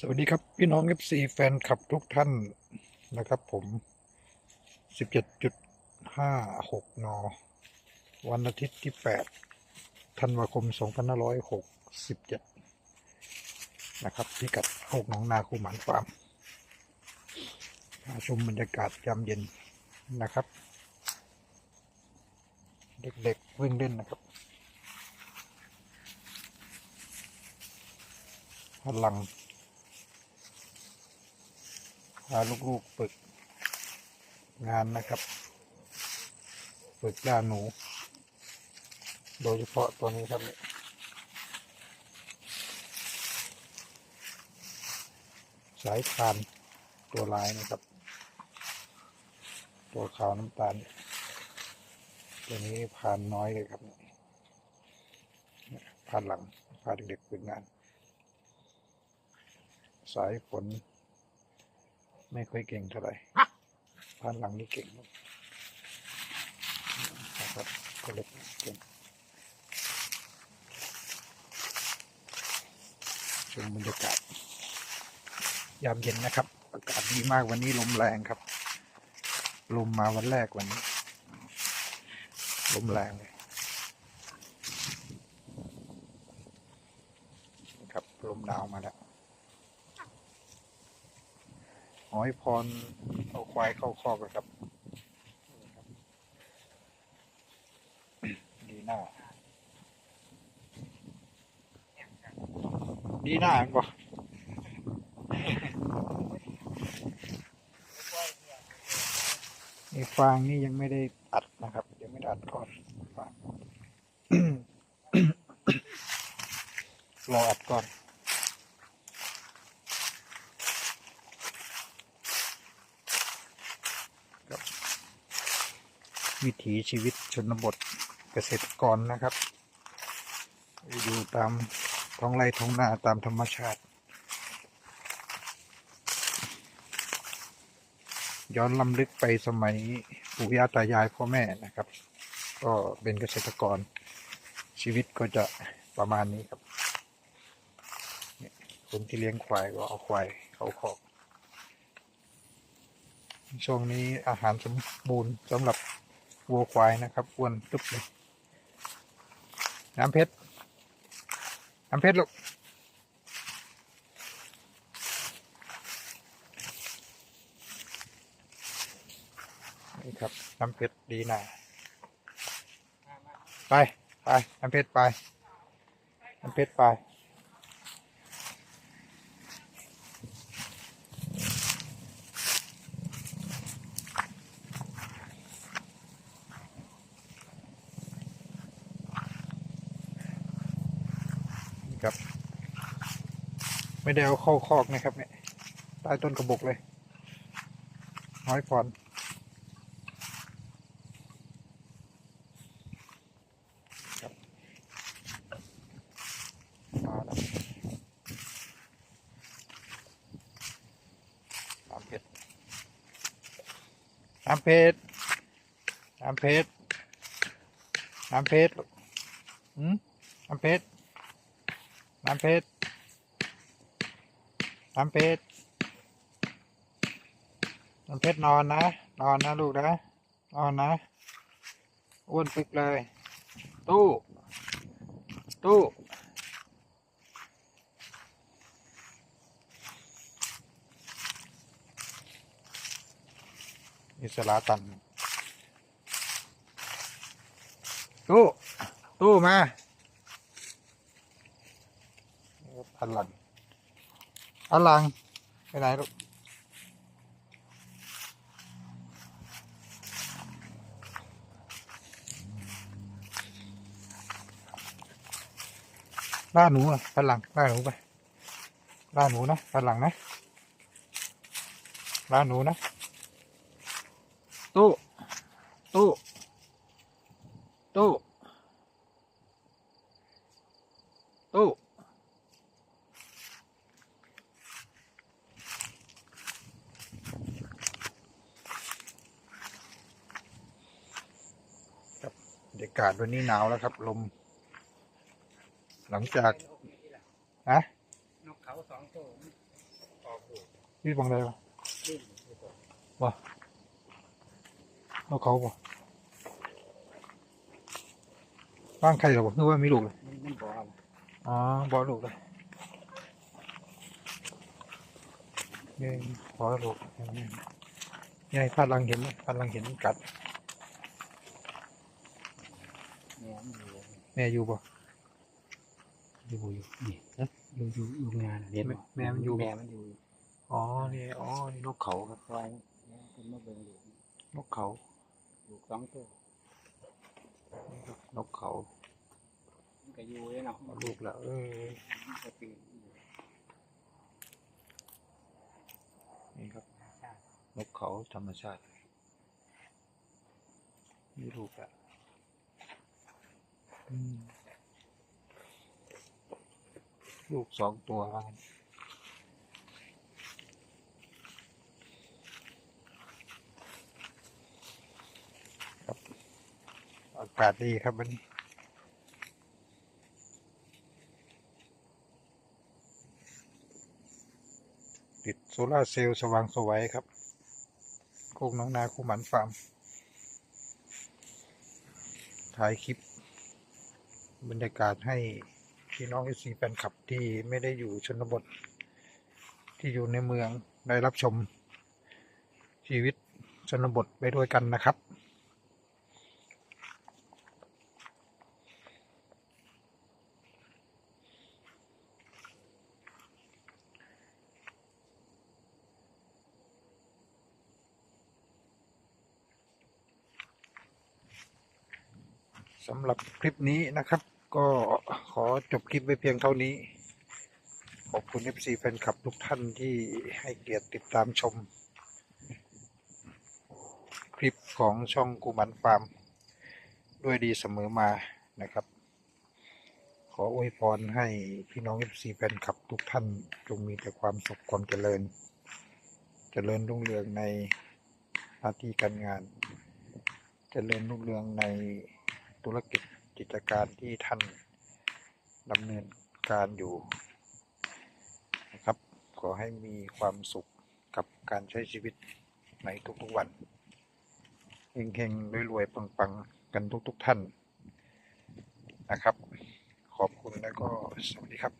สวัสดีครับ พี่น้อง FC แฟนคลับทุกท่านนะครับผม 17.56 น วันอาทิตย์ที่ 8 ธันวาคม 2567 นะครับพิกัดโคกหนองนาคูหมันฟาร์มมาชมบรรยากาศยามเย็นนะครับ เด็กๆวิ่งเล่นนะครับพลัง พาลูกๆฝึกงานนะครับ ฝึกด้านหนู โดยเฉพาะตัวนี้ครับเนี่ยสายพานตัวลายนะครับ ตัวขาวน้ำตาล ตัวนี้พานน้อยเลยครับพานหลังพาเด็กๆฝึกงาน สายฝน ไม่ค่อยเก่งเท่าไหร่พานหลังนี่เก่งนะครับก็เล็กเก่งชมบรรยากาศยามเย็นนะครับ อากาศดีมากวันนี้ลมแรงครับ ลมมาวันแรกวันนี้ ลมแรงเลยครับลมหนาวมาแล้ว หอยพรเอาควายเข้าคอกเลยครับ ดีหน้า ดีหน้าก่อนนี่ฟางนี่ยังไม่ได้อัดนะครับ ยังไม่ได้อัดก่อนฟางรออัดก่อน วิถีชีวิตชนบทเกษตรกรนะครับ อยู่ตามท้องไร่ท้องนาตามธรรมชาติ ย้อนลำลึกไปสมัยปู่ย่าตายายพ่อแม่นะครับ ก็เป็นเกษตรกรชีวิตก็จะประมาณนี้ครับคนที่เลี้ยงควายก็เอาควายเขาคอกช่วงนี้อาหารสมบูรณ์สำหรับ วัวควายนะครับอ้วนตึ๊บเลยน้ำเพชร น้ำเพชรลูกนี่ครับ น้ำเพชรดีนะไป ไป น้ำเพชรไป น้ำเพชรไป ครับ ไม่ได้เอาเข้าคอกนะครับเนี่ยใต้ต้นกระบอกเลยน้อยพรครับมาแล้วน้ำเพชรน้ำเพชรน้ำเพชรน้ำเพชรลูกหืมน้ำเพชร น้ำเพชรน้ำเพชรน้ำเพชรนอนนะ นอนนะลูกนะนอนนะอ้วนปึกเลย ตู้ ตู้อิสลาตันตู้ ตู้มา พลังพลังไปไหนลูกล่าหนูอะพลังล่าหนูไปล่าหนูนะพลังนะล่าหนูนะ ตู้ ตู้ ตู้ ตู้ บรรยากาศวันนี้หนาวแล้วครับ ลม หลังจากฮะนกเขาสองตัวที่บังใดวะวะเอาเขาบ่บ้างใครหรอวะนึกว่ามีลูกเลย มันมันบ่ออ๋อบอลูกเลยนี่ขอลูกนี่นี่พาดลังเห็นไหมพาดลังเห็นกัด แม่มันอยู่แม่อยู่บ่อยู่อยู่นี่นะอยู่อยู่อยู่งานเรียนบ่แม่มันอยู่แม่มันอยู่ อ๋อนี่อ๋อนี่นกเขาครับไว้เป็นมาเบิ่งลูกนกเขาลูกสองตัวนกเขามันก็อยู่เลยเนาะเอาลูกแล้วเออมันก็ตื่นอยู่นี่ครับนกเขาธรรมชาติมีลูกแล้วอืม ลูกสองตัวครับอากาศดีครับวันนี้ติดโซลาเซลล์สว่างสวัยครับโคกน้องนาคูหมันฟาร์มถ่ายคลิป บรรยากาศให้พี่น้องเอซีแฟนคลับที่ไม่ได้อยู่ชนบท ที่อยู่ในเมืองได้รับชมชีวิตชนบทไปด้วยกันนะครับ สำหรับคลิปนี้นะครับ ก็ขอจบคลิปไว้เพียงเท่านี้ ขอบคุณ FC แฟนคลับทุกท่านที่ให้เกียรติติดตามชม คลิปของช่องกูมันฟาร์ม ด้วยดีเสมอมานะครับ ขออวยพรให้พี่น้อง FC แฟนคลับทุกท่านจงมีแต่ความสุขความเจริญ เจริญรุ่งเรืองในหน้าที่การงาน เจริญรุ่งเรืองในธุรกิจ กิจการที่ท่านดำเนินการอยู่นะครับ ขอให้มีความสุขกับการใช้ชีวิตในทุกๆวันเฮงๆรวยๆปังๆ กันทุกๆท่านนะครับ ขอบคุณแล้วก็สวัสดีครับ